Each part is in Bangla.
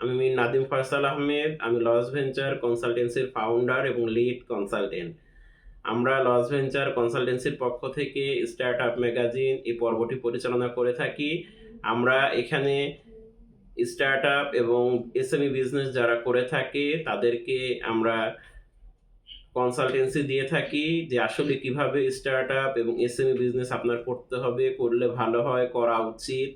আমি মীর নাদিম ফয়সাল আহমেদ, আমি লস ভেঞ্চার কনসালটেন্সির ফাউন্ডার এবং লিড কনসালটেন্ট আমরা লস ভেঞ্চার কনসালটেন্সির পক্ষ থেকে স্টার্ট আপ ম্যাগাজিন এই পর্বটি পরিচালনা করে থাকি। আমরা এখানে স্টার্ট আপ এবং এসএমই বিজনেস যারা করে থাকে, তাদেরকে আমরা কনসালটেন্সি দিয়ে থাকি যে আসলে কীভাবে স্টার্ট আপ এবং এসএমই বিজনেস আপনার করতে হবে, করলে ভালো হয়, করা উচিত।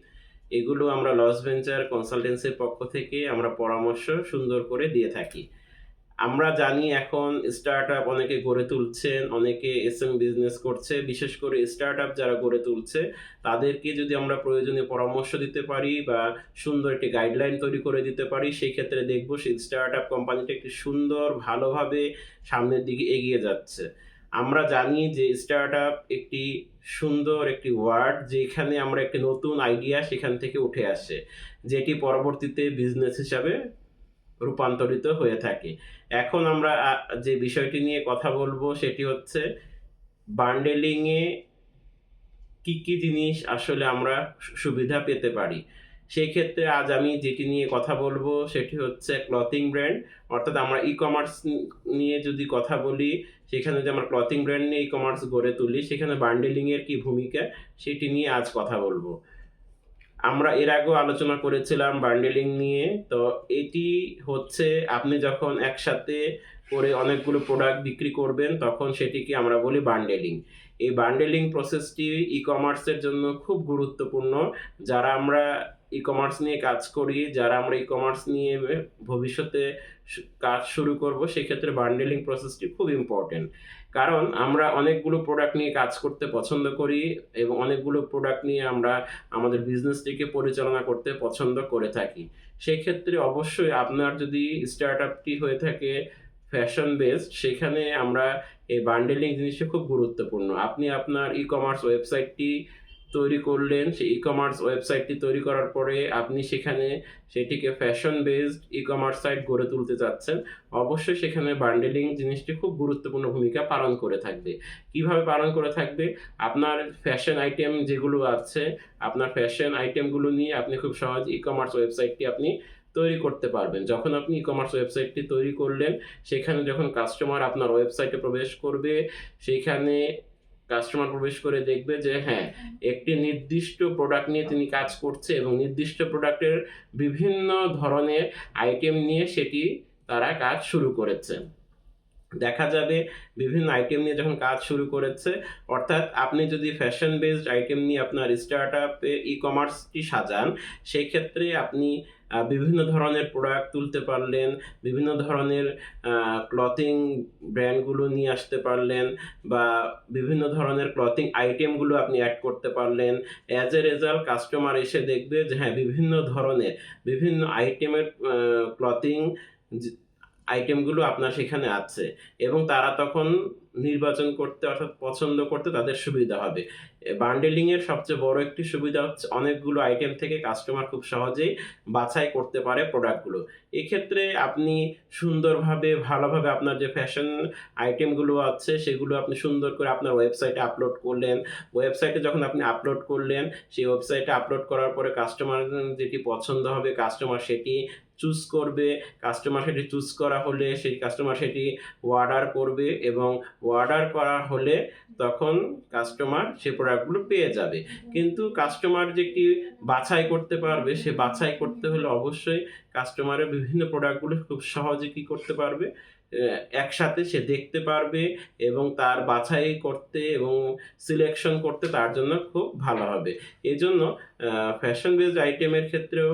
এগুলো আমরা লস ভেঞ্চার কনসালটেন্সির পক্ষ থেকে আমরা পরামর্শ সুন্দর করে দিয়ে থাকি। আমরা জানি এখন স্টার্ট আপ অনেকে গড়ে তুলছেন, অনেকে এস এম বিজনেস করছে, বিশেষ করে স্টার্ট আপ যারা গড়ে তুলছে, তাদেরকে যদি আমরা প্রয়োজনীয় পরামর্শ দিতে পারি বা সুন্দর একটি গাইডলাইন তৈরি করে দিতে পারি, সেই ক্ষেত্রে দেখব সেই স্টার্ট আপ কোম্পানিটা একটি সুন্দর, ভালোভাবে সামনের দিকে এগিয়ে যাচ্ছে। আমরা জানি যে স্টার্ট আপ একটি সুন্দর একটি ওয়ার্ড যেখানে আমরা একটি নতুন আইডিয়া সেখান থেকে উঠে আসে, যেটি পরবর্তীতে বিজনেস হিসাবে রূপান্তরিত হয়ে থাকে। এখন আমরা যে বিষয়টি নিয়ে কথা বলব সেটি হচ্ছে বান্ডেলিংয়ে কি কি জিনিস আসলে আমরা সুবিধা পেতে পারি। সেই ক্ষেত্রে আজ আমি যেটি নিয়ে কথা বলব সেটি হচ্ছে ক্লথিং ব্র্যান্ড অর্থাৎ আমরা ই কমার্স নিয়ে যদি কথা বলি, সেখানে যদি আমরা ক্লথিং ব্র্যান্ড নিয়ে ই কমার্স গড়ে তুলি, সেখানে বান্ডেলিংয়ের কি ভূমিকা, সেটি নিয়ে আজ কথা বলব। আমরা এর আগেও আলোচনা করেছিলাম বান্ডেলিং নিয়ে, তো এটি হচ্ছে আপনি যখন একসাথে করে অনেকগুলো প্রোডাক্ট বিক্রি করবেন, তখন সেটিকে আমরা বলি বান্ডেলিং এই বান্ডেলিং প্রসেসটি ই কমার্সের জন্য খুব গুরুত্বপূর্ণ। যারা আমরা ই কমার্স নিয়ে কাজ করি, যারা আমরা ই কমার্স নিয়ে ভবিষ্যতে কাজ শুরু করব, সেক্ষেত্রে বান্ডেলিং প্রসেসটি খুব ইম্পর্টেন্ট কারণ আমরা অনেকগুলো প্রোডাক্ট নিয়ে কাজ করতে পছন্দ করি এবং অনেকগুলো প্রোডাক্ট নিয়ে আমরা আমাদের বিজনেসটিকে পরিচালনা করতে পছন্দ করে থাকি। সেই ক্ষেত্রে অবশ্যই আপনার যদি স্টার্ট আপটি হয়ে থাকে ফ্যাশন বেসড সেখানে আমরা এই বান্ডেলিং জিনিসটা খুব গুরুত্বপূর্ণ। আপনি আপনার ই কমার্স ওয়েবসাইটটি তৈরি করলেন, সেই ই কমার্স ওয়েবসাইটটি তৈরি করার পরে আপনি সেখানে সেটিকে fashion based e commerce site গড়ে তুলতে চাচ্ছেন। অবশ্যই সেখানে বান্ডেলিং জিনিসটি খুব গুরুত্বপূর্ণ ভূমিকা পালন করে থাকবে। কীভাবে পালন করে থাকবে? আপনার ফ্যাশন আইটেম যেগুলো আছে, আপনার ফ্যাশন আইটেমগুলো নিয়ে আপনি খুব সহজ ই কমার্স ওয়েবসাইটটি আপনি তৈরি করতে পারবেন। যখন আপনি ই কমার্স ওয়েবসাইটটি তৈরি করলেন, সেখানে যখন কাস্টমার আপনার ওয়েবসাইটে প্রবেশ করবে, সেখানে কাস্টমার প্রবেশ করে দেখবে যে হ্যাঁ একটি নির্দিষ্ট প্রোডাক্ট নিয়ে তিনি কাজ করছে এবং নির্দিষ্ট প্রোডাক্টের বিভিন্ন ধরনের আইটেম নিয়ে সেটি তারা কাজ শুরু করেছে। দেখা যাবে বিভিন্ন আইটেম নিয়ে যখন কাজ শুরু করেছে। অর্থাৎ আপনি যদি ফ্যাশন বেসড আইটেম নিয়ে আপনার স্টার্ট আপে ই কমার্সটি সাজান সেই ক্ষেত্রে আপনি বিভিন্ন ধরনের প্রোডাক্ট তুলতে পারলেন, বিভিন্ন ধরনের ক্লথিং ব্র্যান্ডগুলো নিয়ে আসতে পারলেন বা বিভিন্ন ধরনের ক্লথিং আইটেমগুলো আপনি অ্যাড করতে পারলেন। অ্যাজ এ রেজাল্ট কাস্টমার এসে দেখবে যে হ্যাঁ বিভিন্ন ধরনের, বিভিন্ন আইটেমের ক্লথিং আইটেমগুলো আপনার সেখানে আছে এবং তারা তখন নির্বাচন করতে অর্থাৎ পছন্দ করতে তাদের সুবিধা হবে। বান্ডেলিং এর সবচেয়ে বড় একটি সুবিধা হচ্ছে অনেকগুলো আইটেম থেকে কাস্টমার খুব সহজেই বাছাই করতে পারে প্রোডাক্টগুলো এক্ষেত্রে আপনি সুন্দরভাবে, ভালোভাবে আপনার যে ফ্যাশন আইটেমগুলো আছে সেগুলো আপনি সুন্দর করে আপনার ওয়েবসাইটে আপলোড করলেন। ওয়েবসাইটে যখন আপনি আপলোড করলেন, সেই ওয়েবসাইটে আপলোড করার পরে কাস্টমার যেটি পছন্দ হবে কাস্টমার সেটি চুজ করবে কাস্টমার সেটি চুজ করা হলে সেই কাস্টমার সেটি অর্ডার করবে এবং অর্ডার করা হলে তখন কাস্টমার সে প্রোডাক্টগুলো পেয়ে যাবে। কিন্তু কাস্টমার যে কি বাছাই করতে পারবে, সে বাছাই করতে হলে অবশ্যই কাস্টমারের বিভিন্ন প্রোডাক্টগুলো খুব সহজে কি করতে পারবে? একসাথে সে দেখতে পারবে এবং তার বাছাই করতে এবং সিলেকশন করতে তার জন্য খুব ভালো হবে। এই জন্য ফ্যাশন বেসড আইটেমের ক্ষেত্রেও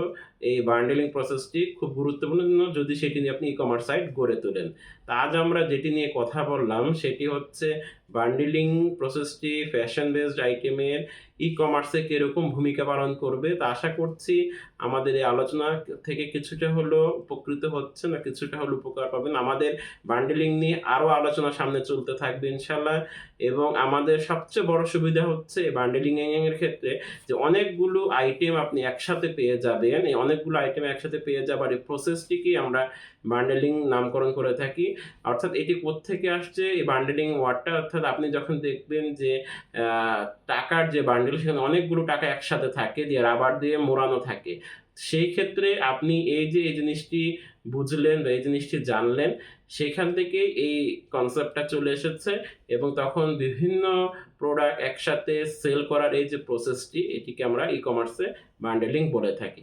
এই বান্ডেলিং প্রসেসটি খুব গুরুত্বপূর্ণ। যদি সেটি নিয়ে আপনি ই কমার্স সাইট গড়ে তোলেন। তা আজ আমরা যেটি নিয়ে কথা বললাম, সেটি হচ্ছে বান্ডেলিং প্রসেসটি ফ্যাশন বেসড আইটেমের ই কমার্সে কীরকম ভূমিকা পালন করবে। তা আশা করছি আমাদের এই আলোচনা থেকে কিছুটা হলো উপকৃত হচ্ছে না কিছুটা হলো উপকার পাবেন। আমাদের বান্ডেলিং নিয়ে আরও আলোচনা সামনে চলতে থাকবে ইনশাল্লাহ এবং আমাদের সবচেয়ে বড় সুবিধা হচ্ছে বান্ডেলিং এর ক্ষেত্রে যে অনেকগুলো আইটেম আপনি একসাথে পেয়ে যাবেন। এই অনেকগুলো আইটেম একসাথে পেয়ে যাবার এই প্রসেসটিকে আমরা বান্ডেলিং নামকরণ করে থাকি। অর্থাৎ এটি কোত্থেকে আসছে? এই বান্ডেলিং ওয়ার্ডটা অর্থাৎ আপনি যখন দেখবেন যে টাকার যে বান্ডেল সেখানে অনেকগুলো টাকা একসাথে থাকে দিয়ে রাবার দিয়ে মোড়ানো থাকে। সেই ক্ষেত্রে আপনি এই যে এই জিনিসটি বুঝলেন বা এই জিনিসটি জানলেন, সেখান থেকে এই কনসেপ্টটা চলে এসেছে এবং তখন বিভিন্ন প্রোডাক্ট একসাথে সেল করার এই যে প্রসেসটি এটিকে আমরা ই কমার্সে বান্ডেলিং বলে থাকি।